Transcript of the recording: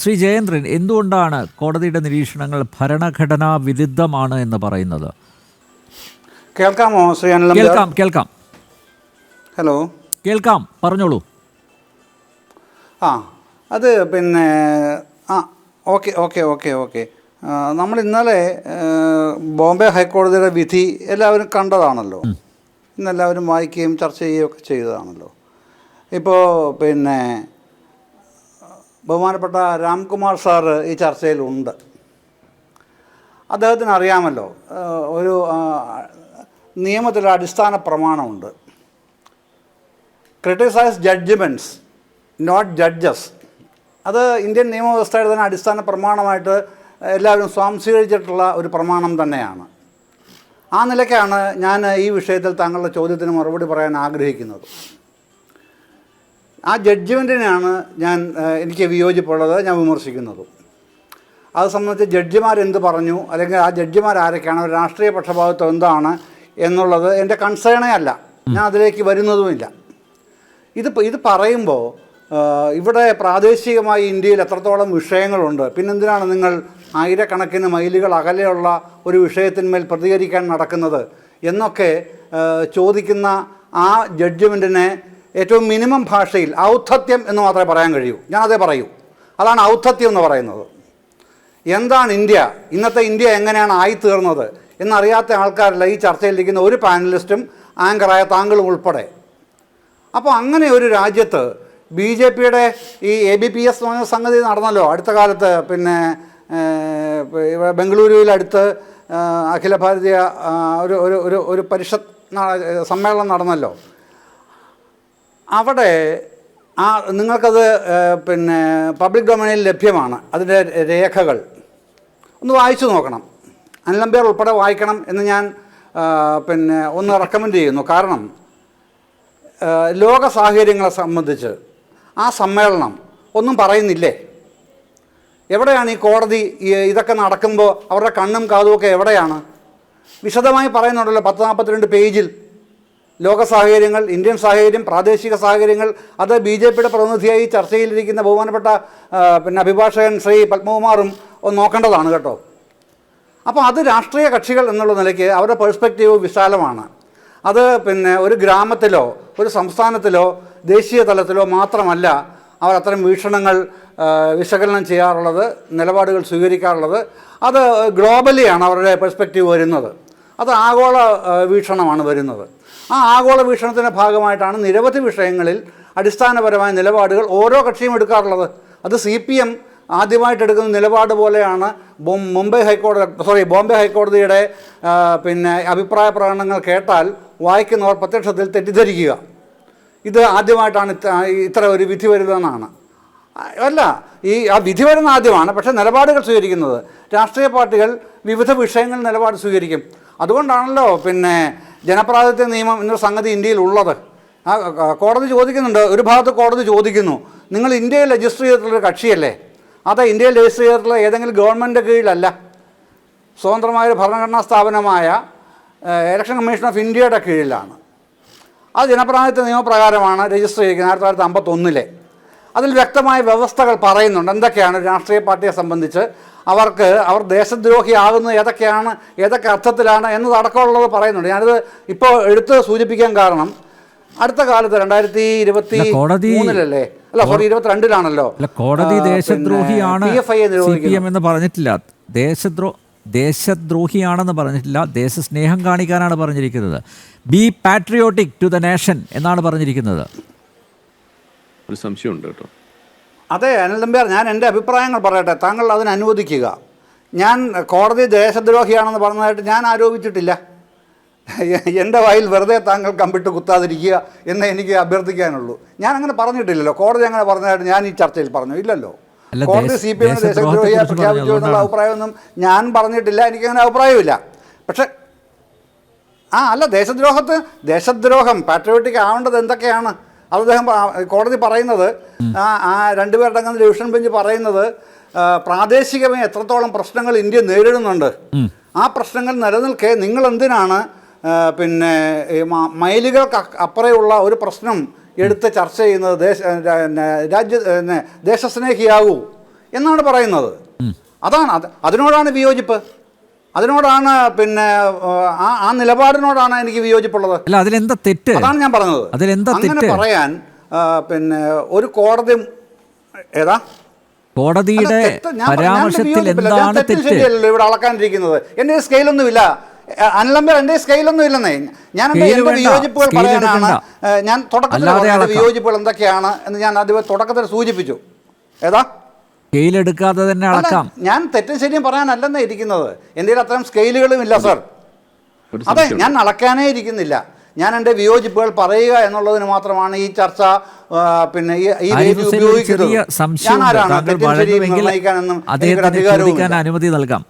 ശ്രീ ജയേന്ദ്രൻ എന്തുകൊണ്ടാണ് കോടതിയുടെ നിരീക്ഷണങ്ങൾ ഭരണഘടനാ വിരുദ്ധമാണ് എന്ന് പറയുന്നത്? കേൾക്കാമോ ശ്രീ അനിൽ കേൾക്കാം കേൾക്കാം. ഹലോ? കേൾക്കാം പറഞ്ഞോളൂ. ആ അത് പിന്നെ ആ ഓക്കെ ഓക്കെ ഓക്കെ ഓക്കെ. നമ്മൾ ഇന്നലെ ബോംബെ ഹൈക്കോടതിയുടെ വിധി എല്ലാവരും കണ്ടതാണല്ലോ. ഇന്നെല്ലാവരും വായിക്കുകയും ചർച്ച ചെയ്യുകയും ഒക്കെ ചെയ്തതാണല്ലോ. ഇപ്പോൾ പിന്നെ ബഹുമാനപ്പെട്ട രാംകുമാർ സാർ ഈ ചർച്ചയിലുണ്ട്. അദ്ദേഹത്തിന് അറിയാമല്ലോ ഒരു ആ, നിയമത്തിലെ അടിസ്ഥാന പ്രമാണമുണ്ട്. ക്രിട്ടിസൈസ് ജഡ്ജ്മെന്റ്സ് നോട്ട് ജഡ്ജസ് അത് ഇന്ത്യൻ നിയമവ്യവസ്ഥയുടെ തന്നെ അടിസ്ഥാന പ്രമാണമായിട്ട് എല്ലാവരും സ്വാംശീകരിച്ചിട്ടുള്ള ഒരു പ്രമാണം തന്നെയാണ്. ആ നിലയ്ക്കാണ് ഞാൻ ഈ വിഷയത്തിൽ താങ്കളുടെ ചോദ്യത്തിന് മറുപടി പറയാൻ ആഗ്രഹിക്കുന്നത്. ആ ജഡ്ജ്മെന്റിനെയാണ് ഞാൻ എനിക്ക് വിയോജിപ്പുള്ളത് ഞാൻ വിമർശിക്കുന്നതും. അത് സംബന്ധിച്ച് ജഡ്ജിമാർ എന്ത് പറഞ്ഞു അല്ലെങ്കിൽ ആ ജഡ്ജിമാർ ആരൊക്കെയാണ് ഒരു രാഷ്ട്രീയ പക്ഷപാതിത്വം എന്താണ് എന്നുള്ളത് എന്റെ കൺസേണേ അല്ല. ഞാൻ അതിലേക്ക് വരുന്നതുമില്ല ഇത് ഇത് പറയുമ്പോൾ ഇവിടെ പ്രാദേശികമായി ഇന്ത്യയിൽ എത്രത്തോളം വിഷയങ്ങളുണ്ട് പിന്നെന്തിനാണ് നിങ്ങൾ ആയിരക്കണക്കിന് മൈലുകൾ അകലെയുള്ള ഒരു വിഷയത്തിന്മേൽ പ്രതികരിക്കാൻ നടക്കുന്നത് എന്നൊക്കെ ചോദിക്കുന്ന ആ ജഡ്ജ്മെന്റിനെ ഏറ്റവും മിനിമം ഭാഷയിൽ ഔദ്ധത്യം എന്ന് മാത്രമേ പറയാൻ കഴിയൂ. ഞാനതേ പറയൂ. അതാണ് ഔദ്ധത്യം എന്ന് പറയുന്നത്. എന്താണ് ഇന്ത്യ? ഇന്നത്തെ ഇന്ത്യ എങ്ങനെയാണ് ആയിത്തീർന്നത്? എന്നറിയാത്ത ആൾക്കാരല്ല ഈ ചർച്ചയിലിരിക്കുന്ന ഒരു പാനലിസ്റ്റും ആങ്കറായ താങ്കളും ഉൾപ്പെടെ. അപ്പോൾ അങ്ങനെ ഒരു രാജ്യത്ത് ബി ജെ പിയുടെ ഈ എ ബി പി എസ് എന്ന് പറഞ്ഞ സംഗതി നടന്നല്ലോ. അടുത്ത കാലത്ത് പിന്നെ ഏഹ്, അഖില ഭാരതീയ ഒരു ഒരു ഒരു പരിഷത്ത് സമ്മേളനം നടന്നല്ലോ. അവിടെ ആ നിങ്ങൾക്കത് പിന്നെ പബ്ലിക് ഡൊമൈനിൽ ലഭ്യമാണ്. അതിന്റെ രേഖകൾ. ഒന്ന് വായിച്ചു നോക്കണം. അനിലമ്പേർ ഉൾപ്പെടെ വായിക്കണം എന്ന് ഞാൻ പിന്നെ ഒന്ന് റെക്കമെൻഡ് ചെയ്യുന്നു. കാരണം ലോക സാഹചര്യങ്ങളെ സംബന്ധിച്ച് ആ സമ്മേളനം ഒന്നും പറയുന്നില്ലേ? എവിടെയാണ് ഈ കോടതി ഇതൊക്കെ നടക്കുമ്പോൾ അവരുടെ കണ്ണും കാതുമൊക്കെ എവിടെയാണ്? വിശദമായി പറയുന്നുണ്ടല്ലോ പത്ത് നാൽപ്പത്തിരണ്ട് പേജിൽ. ലോക സാഹചര്യങ്ങൾ ഇന്ത്യൻ സാഹചര്യം പ്രാദേശിക സാഹചര്യങ്ങൾ അത് ബി ജെ പിയുടെ പ്രതിനിധിയായി ചർച്ചയിലിരിക്കുന്ന ബഹുമാനപ്പെട്ട പിന്നെ അഭിഭാഷകൻ ശ്രീ പത്മകുമാറും നോക്കേണ്ടതാണ് കേട്ടോ. അപ്പോൾ അത് രാഷ്ട്രീയ കക്ഷികൾ എന്നുള്ള നിലയ്ക്ക് അവരുടെ പെർസ്പെക്റ്റീവ് വിശാലമാണ്. അത് പിന്നെ ഒരു ഗ്രാമത്തിലോ ഒരു സംസ്ഥാനത്തിലോ ദേശീയ തലത്തിലോ മാത്രമല്ല അവർ അത്തരം വീക്ഷണങ്ങൾ വിശകലനം ചെയ്യാറുള്ളത് നിലപാടുകൾ സ്വീകരിക്കാറുള്ളത്. അത് ഗ്ലോബലിയാണ് അവരുടെ പെർസ്പെക്റ്റീവ് വരുന്നത്. അത് ആഗോള വീക്ഷണമാണ് വരുന്നത്. ആ ആഗോള വീക്ഷണത്തിന്റെ ഭാഗമായിട്ടാണ് നിരവധി വിഷയങ്ങളിൽ അടിസ്ഥാനപരമായ നിലപാടുകൾ ഓരോ കക്ഷിയും എടുക്കാറുള്ളത്. അത് സി പി എം ആദ്യമായിട്ട് എടുക്കുന്ന നിലപാട് പോലെയാണ് മുംബൈ ഹൈക്കോടതി സോറി ബോംബെ ഹൈക്കോടതിയുടെ പിന്നെ അഭിപ്രായ പ്രകടനങ്ങൾ കേട്ടാൽ വായിക്കുന്നവർ പ്രത്യക്ഷത്തിൽ തെറ്റിദ്ധരിക്കുക. ഇത് ആദ്യമായിട്ടാണ് ഇത്ര ഒരു വിധി വരുന്നതെന്നാണ്. അല്ല ഈ ആ വിധി വരുന്ന ആദ്യമാണ് പക്ഷേ നിലപാടുകൾ സ്വീകരിക്കുന്നത്. രാഷ്ട്രീയ പാർട്ടികൾ വിവിധ വിഷയങ്ങളിൽ നിലപാട് സ്വീകരിക്കും. അതുകൊണ്ടാണല്ലോ പിന്നെ ജനപ്രാതിനിധ്യ നിയമം എന്നൊരു സംഗതി ഇന്ത്യയിൽ ഉള്ളത്. ആ കോടതി ചോദിക്കുന്നുണ്ട്. ഒരു ഭാഗത്ത് കോടതി ചോദിക്കുന്നു. നിങ്ങൾ ഇന്ത്യയിൽ രജിസ്റ്റർ ചെയ്തിട്ടുള്ളൊരു കക്ഷിയല്ലേ? അത് ഇന്ത്യയിൽ രജിസ്റ്റർ ചെയ്തിട്ടുള്ള ഏതെങ്കിലും ഗവൺമെന്റ് കീഴിലല്ല. സ്വതന്ത്രമായൊരു ഭരണഘടനാ സ്ഥാപനമായ ഇലക്ഷൻ കമ്മീഷൻ ഓഫ് ഇന്ത്യയുടെ കീഴിലാണ്. അത് ജനപ്രാതിനിധ്യ നിയമപ്രകാരമാണ് രജിസ്റ്റർ ചെയ്തിരിക്കുന്നത് ആയിരത്തി തൊള്ളായിരത്തി അമ്പത്തൊന്നിലെ. അതിൽ വ്യക്തമായ വ്യവസ്ഥകൾ പറയുന്നുണ്ട്. എന്തൊക്കെയാണ്? രാഷ്ട്രീയ പാർട്ടിയെ സംബന്ധിച്ച് അവർക്ക് അവർ ദേശദ്രോഹിയാകുന്നത് ഏതൊക്കെയാണ് ഏതൊക്കെ അർത്ഥത്തിലാണ് എന്നതടക്കമുള്ളത് പറയുന്നുണ്ട്. ഞാനിത് ഇപ്പോൾ എടുത്ത് സൂചിപ്പിക്കാൻ കാരണം അടുത്ത കാലത്ത് രണ്ടായിരത്തി ഇരുപത്തി മൂന്നിലല്ലേ? അല്ല സോറി ഇരുപത്തിരണ്ടിലാണല്ലോ. അല്ല കോടതി ദേശദ്രോഹിയാണ്. എന്ന് പറഞ്ഞിട്ടില്ല. ദേശദ്രോ ദേശദ്രോഹിയാണെന്ന് പറഞ്ഞിട്ടില്ല. ദേശസ്നേഹം കാണിക്കാനാണ് പറഞ്ഞിരിക്കുന്നത്. Be patriotic to the nation എന്നാണ് പറഞ്ഞിരിക്കുന്നത്. ഒരു സംശയമുണ്ട് കേട്ടോ. അതെ അനിൽ നമ്പ്യാർ ഞാൻ എന്റെ അഭിപ്രായങ്ങൾ പറയട്ടെ. താങ്കൾ അതിന് അനുവദിക്കുക. ഞാൻ കോടതി ദേശദ്രോഹിയാണെന്ന് പറഞ്ഞതായിട്ട് ഞാൻ ആരോപിച്ചിട്ടില്ല. എന്റെ വായിൽ വെറുതെ താങ്കൾ കമ്പിട്ട് കുത്താതിരിക്കുക എന്ന് എനിക്ക് അഭ്യർത്ഥിക്കാനുള്ളൂ. ഞാൻ അങ്ങനെ പറഞ്ഞിട്ടില്ലല്ലോ. കോടതി അങ്ങനെ പറഞ്ഞതായിട്ട് ഞാൻ ഈ ചർച്ചയിൽ പറഞ്ഞു. ഇല്ലല്ലോ. കോടതി സി പി എം ദേശദ്രോഹത്തെക്കുറിച്ച് ദേശദ്രോഹിയെ പ്രഖ്യാപിച്ചു എന്നുള്ള അഭിപ്രായമൊന്നും ഞാൻ പറഞ്ഞിട്ടില്ല. എനിക്കങ്ങനെ അഭിപ്രായമില്ല. പക്ഷേ ആ അല്ല ദേശദ്രോഹത്ത് ദേശദ്രോഹം പാട്രിയോട്ടിക് ആവേണ്ടത് എന്തൊക്കെയാണ്? അത് അദ്ദേഹം കോടതി പറയുന്നത് ആ രണ്ടുപേരുടെ അങ്ങനെ ഡിവിഷൻ ബെഞ്ച് പറയുന്നത് പ്രാദേശികമായി എത്രത്തോളം പ്രശ്നങ്ങൾ ഇന്ത്യ നേരിടുന്നുണ്ട്. ആ പ്രശ്നങ്ങൾ നിലനിൽക്കെ നിങ്ങൾ എന്തിനാണ് പിന്നെ മൈലുകൾക്ക് അപ്പുറയുള്ള ഒരു പ്രശ്നം എടുത്ത് ചർച്ച ചെയ്യുന്നത് ദേശ രാജ്യ ദേശസ്നേഹിയാകൂ എന്നാണ് പറയുന്നത്. അതാണ് അത് അതിനോടാണ് വിയോജിപ്പ്. അതിനോടാണ് പിന്നെ ആ ആ നിലപാടിനോടാണ് എനിക്ക് വിയോജിപ്പുള്ളത്. അല്ല അതിലെന്താ തെറ്റ്? അതാണ് ഞാൻ പറഞ്ഞത്. അതിലെന്താ തെറ്റ്? പറയാൻ പിന്നെ ഒരു കോടതി ഏതാ? കോടതിയുടെ പരാമർശത്തിൽ എന്താണ് തെറ്റും ഇവിടെ അളക്കാനിരിക്കുന്നത്. എന്റെ സ്കെയിലൊന്നുമില്ല. അനലമ്പർ എന്റെ സ്കെയിലൊന്നും ഇല്ലെന്നേ ഞാൻ എന്റെ. വിയോജിപ്പുകൾ പറയാനാണ്. ഞാൻ തുടക്കത്തിൽ. വിയോജിപ്പുകൾ എന്തൊക്കെയാണ് എന്ന് ഞാൻ ആദ്യം തുടക്കത്തിൽ സൂചിപ്പിച്ചു. ഏതാ? കയ്യിലെടുക്കാതെ തന്നെ അളക്കാം ഞാൻ തെറ്റും ശരിയും പറയാനല്ലെന്നേ ഇരിക്കുന്നത്. എന്റെ കയ്യിൽ അത്തരം സ്കെയിലുകളും ഇല്ല സർ അതെ ഞാൻ അളക്കാനേ ഇരിക്കുന്നില്ല. ഞാൻ എന്റെ വിയോജിപ്പുകൾ പറയുക എന്നുള്ളതിന് മാത്രമാണ് ഈ ചർച്ച പിന്നെ ഈ രീതി ഉപയോഗിക്കുന്നത്. ഞാൻ ആരാണ്? തെറ്റും ശരിയും നിർണയിക്കാനൊന്നും അധികാരവും അനുമതി നൽകാം.